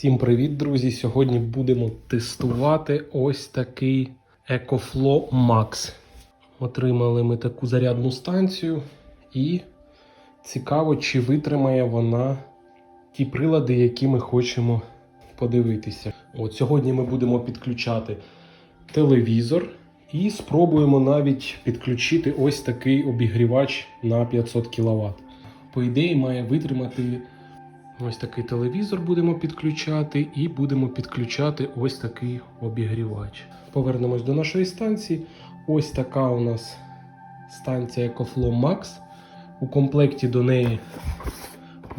Всім привіт, друзі! Сьогодні будемо тестувати ось такий EcoFlow Max. Отримали ми таку зарядну станцію, і цікаво, чи витримає вона ті прилади, які ми хочемо подивитися. От Сьогодні ми будемо підключати телевізор і спробуємо навіть підключити ось такий обігрівач на 500 кВт. По ідеї, має витримати. Ось такий телевізор будемо підключати, і будемо підключати ось такий обігрівач. Повернемось до нашої станції. Ось така у нас станція EcoFlow Max. У комплекті до неї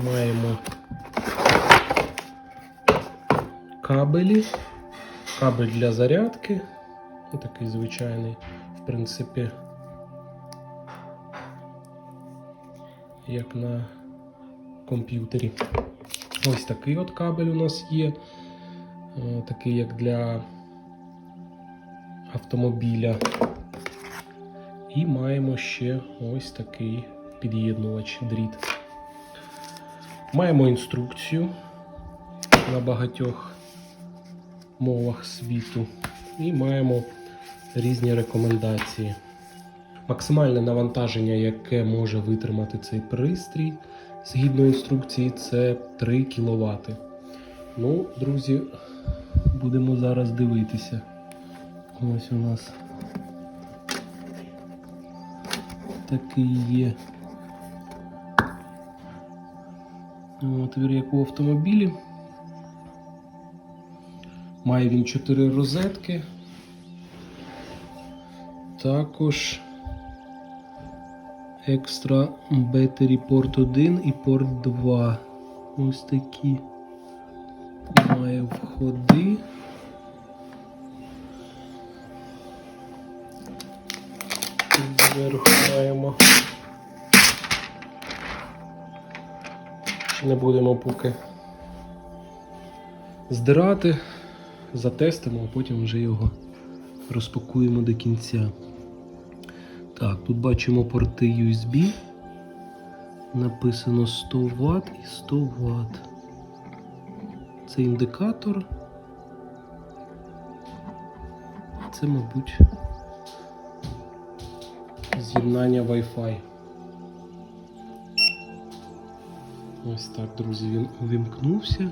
маємо кабелі, кабель для зарядки. Такий звичайний, в принципі, як на комп'ютері. Ось такий от кабель у нас є, е, такий як для автомобіля. І маємо ще ось такий під'єднувач дріт. Маємо інструкцію на багатьох мовах світу і маємо різні рекомендації. Максимальне навантаження, яке може витримати цей пристрій, згідно інструкції, це 3 кВт. Ну, друзі, будемо зараз дивитися. Ось у нас такий є отвір, як у автомобілі. Має він 4 розетки. Також екстра Battery порт 1 і порт 2. Ось такі має входи. Зверху маємо. Не будемо поки здирати, затестимо, а потім вже його розпакуємо до кінця. Так, тут бачимо порти USB. Написано 100 Вт і 100 Вт. Це індикатор. Це, мабуть, з'єднання Wi-Fi. Ось так, друзі, він увімкнувся.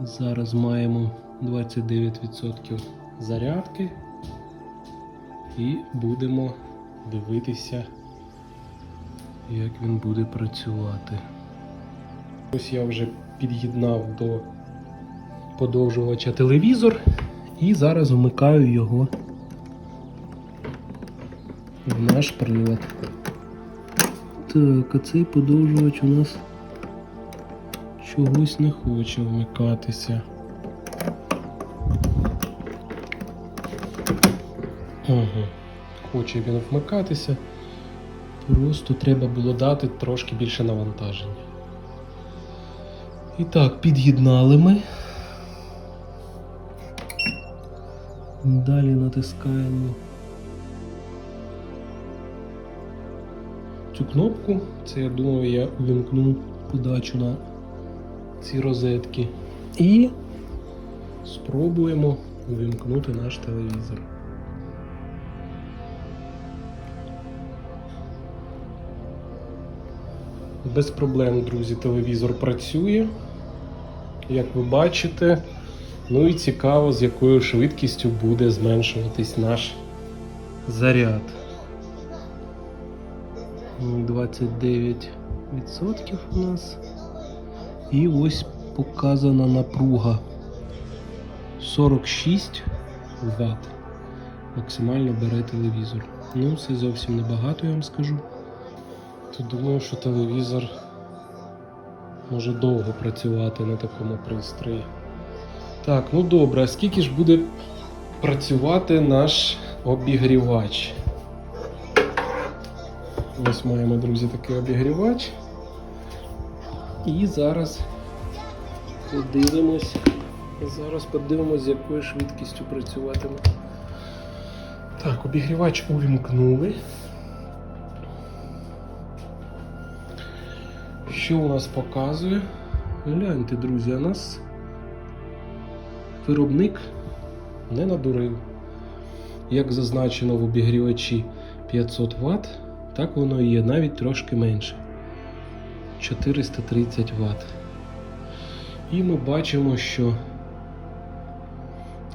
Зараз маємо 29% зарядки і будемо дивитися, як він буде працювати. Ось я вже під'єднав до подовжувача телевізор і зараз вмикаю його в наш прилад. Так, а цей подовжувач у нас чогось не хоче вмикатися. Угу. Хоче він вмикатися. Просто треба було дати трошки більше навантаження. І так, під'єднали ми. Далі натискаємо цю кнопку. Це я думаю, я увімкну подачу на ці розетки. І спробуємо увімкнути наш телевізор. Без проблем, друзі, телевізор працює, як ви бачите. Ну і цікаво, з якою швидкістю буде зменшуватись наш заряд. 29% у нас. І ось показана напруга 46 Вт. Максимально бере телевізор. Ну, це зовсім небагато, я вам скажу. То думаю, що телевізор може довго працювати на такому пристрої. Так, ну добре, а скільки ж буде працювати наш обігрівач? Ось маємо, друзі, такий обігрівач. І зараз подивимось. Зараз подивимось, з якою швидкістю працюватиме. Так, обігрівач увімкнули. Що у нас показує? Гляньте, друзі, у нас виробник не надурив. Як зазначено в обігрівачі 500 Вт, так воно і є, навіть трошки менше. 430 Вт. І ми бачимо, що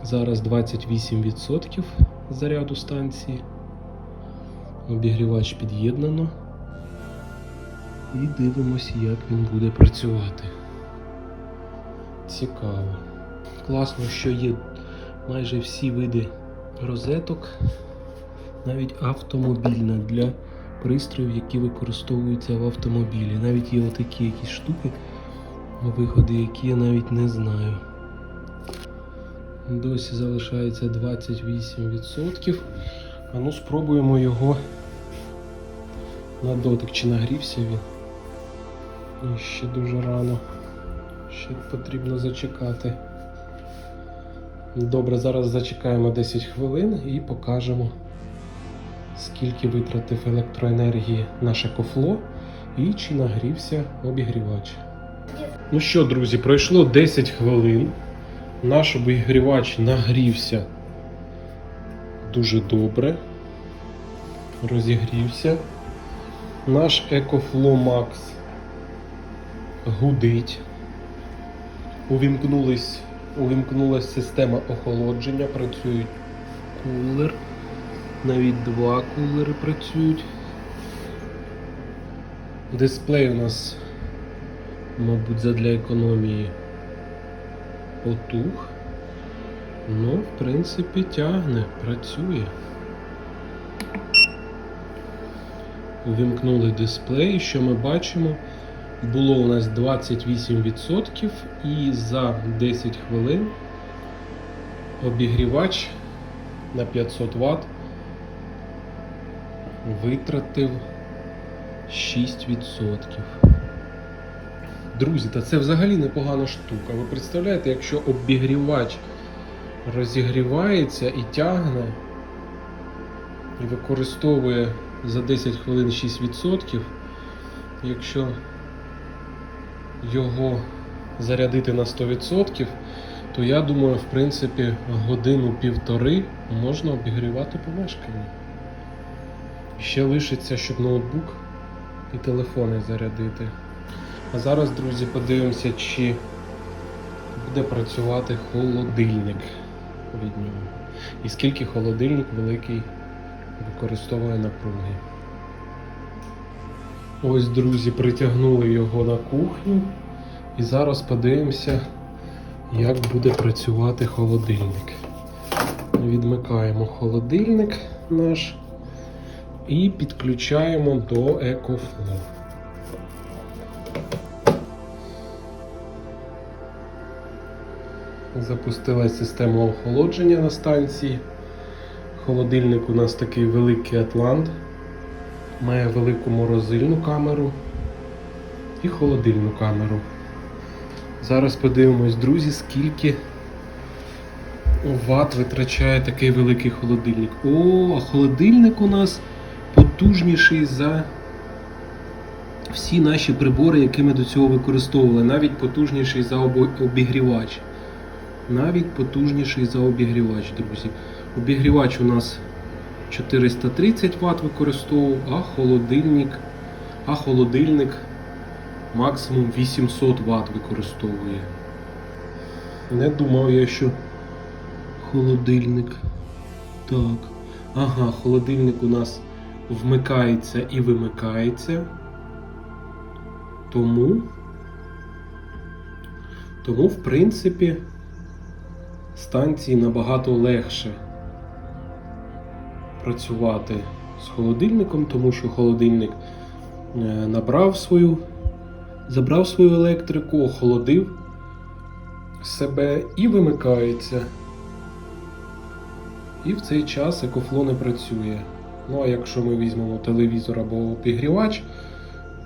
зараз 28% заряду станції. Обігрівач під'єднано. І дивимося, як він буде працювати. Цікаво. Класно, що є майже всі види розеток, навіть автомобільна для пристроїв, які використовуються в автомобілі. Навіть є отакі якісь штуки, виходи, які я навіть не знаю. Досі залишається 28%. А ну спробуємо його на дотик, чи нагрівся він. І ще дуже рано. Ще потрібно зачекати. Добре, зараз зачекаємо 10 хвилин і покажемо, скільки витратив електроенергії наше кофло і чи нагрівся обігрівач. Ну що, друзі, пройшло 10 хвилин. Наш обігрівач нагрівся дуже добре. Розігрівся. Наш EcoFlow Max гудить. Увімкнулись, увімкнулась система охолодження, працює кулер. Навіть два кулери працюють. Дисплей у нас, мабуть, задля економії потух. Ну, в принципі, тягне, працює. Увімкнули дисплей, що ми бачимо. Було у нас 28% і за 10 хвилин обігрівач на 500 Вт витратив 6%. Друзі, та це взагалі непогана штука. Ви представляєте, якщо обігрівач розігрівається і тягне, і використовує за 10 хвилин 6%, якщо його зарядити на 100%, то я думаю, в принципі, годину-півтори можна обігрівати помешкання. Ще лишиться, щоб ноутбук і телефони зарядити. А зараз, друзі, подивимося, чи буде працювати холодильник від нього. І скільки холодильник великий використовує напруги. Ось, друзі, притягнули його на кухню. І зараз подивимося, як буде працювати холодильник. Відмикаємо холодильник наш і підключаємо до EcoFlow. Запустилась система охолодження на станції. Холодильник у нас такий великий Атлант. Має велику морозильну камеру і холодильну камеру. Зараз подивимось, друзі, скільки ват витрачає такий великий холодильник. О, а холодильник у нас потужніший за всі наші прибори, які ми до цього використовували. Навіть потужніший за обігрівач. Навіть потужніший за обігрівач, друзі. Обігрівач у нас 430 Вт використовував, а холодильник, а холодильник максимум 800 Вт використовує. Не думав я, що холодильник. Так. Ага, холодильник у нас вмикається і вимикається. Тому, тому, в принципі, станції набагато легше працювати з холодильником, тому що холодильник е, набрав свою, забрав свою електрику, охолодив себе і вимикається. І в цей час екофло не працює. Ну а якщо ми візьмемо телевізор або обігрівач,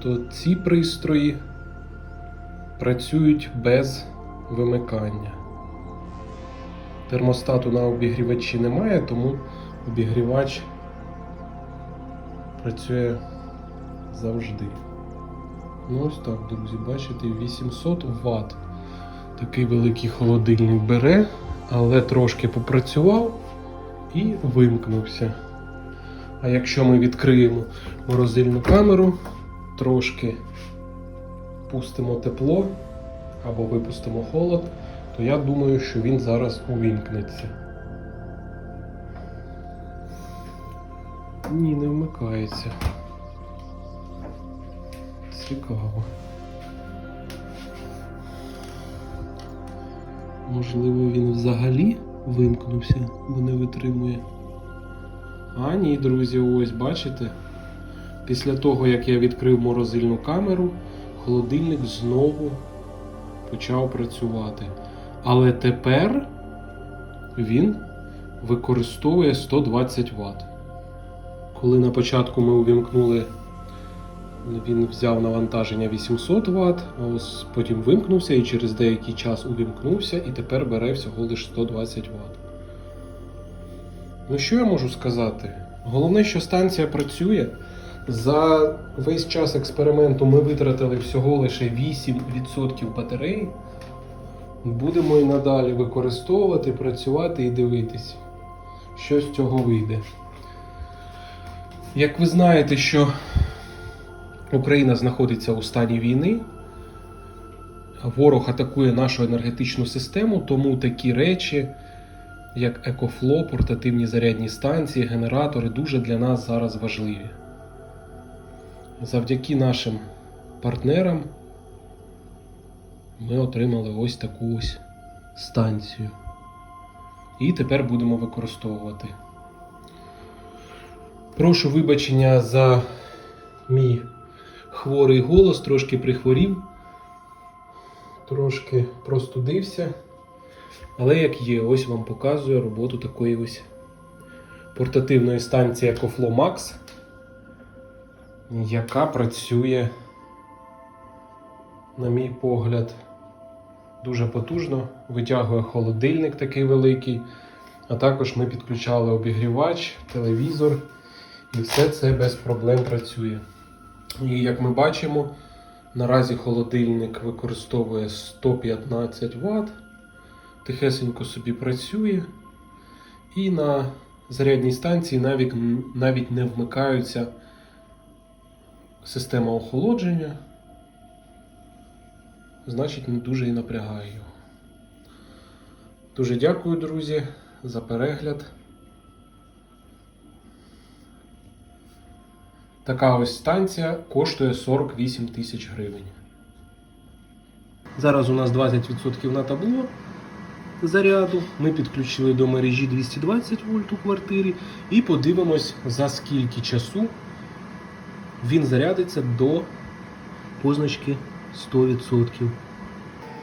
то ці пристрої працюють без вимикання. Термостату на обігрівачі немає, тому обігрівач працює завжди. Ну ось так, друзі, бачите, 800 Вт. Такий великий холодильник бере але трошки попрацював і вимкнувся. А якщо ми відкриємо морозильну камеру, трошки пустимо тепло або випустимо холод, то я думаю, що він зараз увімкнеться. Ні, не вмикається. Цікаво. Можливо, він взагалі вимкнувся, бо не витримує. А ні, друзі, ось бачите. Після того, як я відкрив морозильну камеру, холодильник знову почав працювати. Але тепер він використовує 120 Вт. Коли на початку ми увімкнули, він взяв навантаження 800 Вт, а ось потім вимкнувся і через деякий час увімкнувся, і тепер бере всього лише 120 Вт. Ну що я можу сказати? Головне, що станція працює. За весь час експерименту ми витратили всього лише 8% батареї. Будемо і надалі використовувати, працювати і дивитись, що з цього вийде. Як ви знаєте, що Україна знаходиться у стані війни, ворог атакує нашу енергетичну систему, тому такі речі, як екофло, портативні зарядні станції, генератори, дуже для нас зараз важливі. Завдяки нашим партнерам ми отримали ось таку ось станцію. І тепер будемо використовувати. Прошу вибачення за мій хворий голос, трошки прихворів, трошки простудився. Але як є, ось вам показую роботу такої ось портативної станції Max, яка працює, на мій погляд, дуже потужно, витягує холодильник такий великий, а також ми підключали обігрівач, телевізор, і все це без проблем працює. І як ми бачимо, наразі холодильник використовує 115 Вт, тихесенько собі працює, і на зарядній станції навіть, навіть не вмикаються система охолодження, значить не дуже і напрягає його. Дуже дякую, друзі, за перегляд. Така ось станція коштує 48 тисяч гривень. Зараз у нас 20% на табло заряду. Ми підключили до мережі 220 вольт у квартирі і подивимось, за скільки часу він зарядиться до позначки 100%.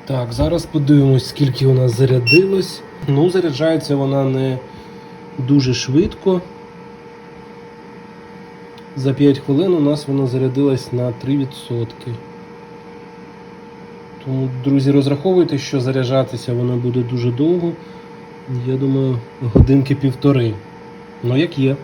Так, зараз подивимось, скільки у нас зарядилось. Ну, заряджається вона не дуже швидко. За 5 хвилин у нас вона зарядилась на 3%. Тому, друзі, розраховуйте, що заряджатися вона буде дуже довго. Я думаю, годинки півтори. Ну, як є.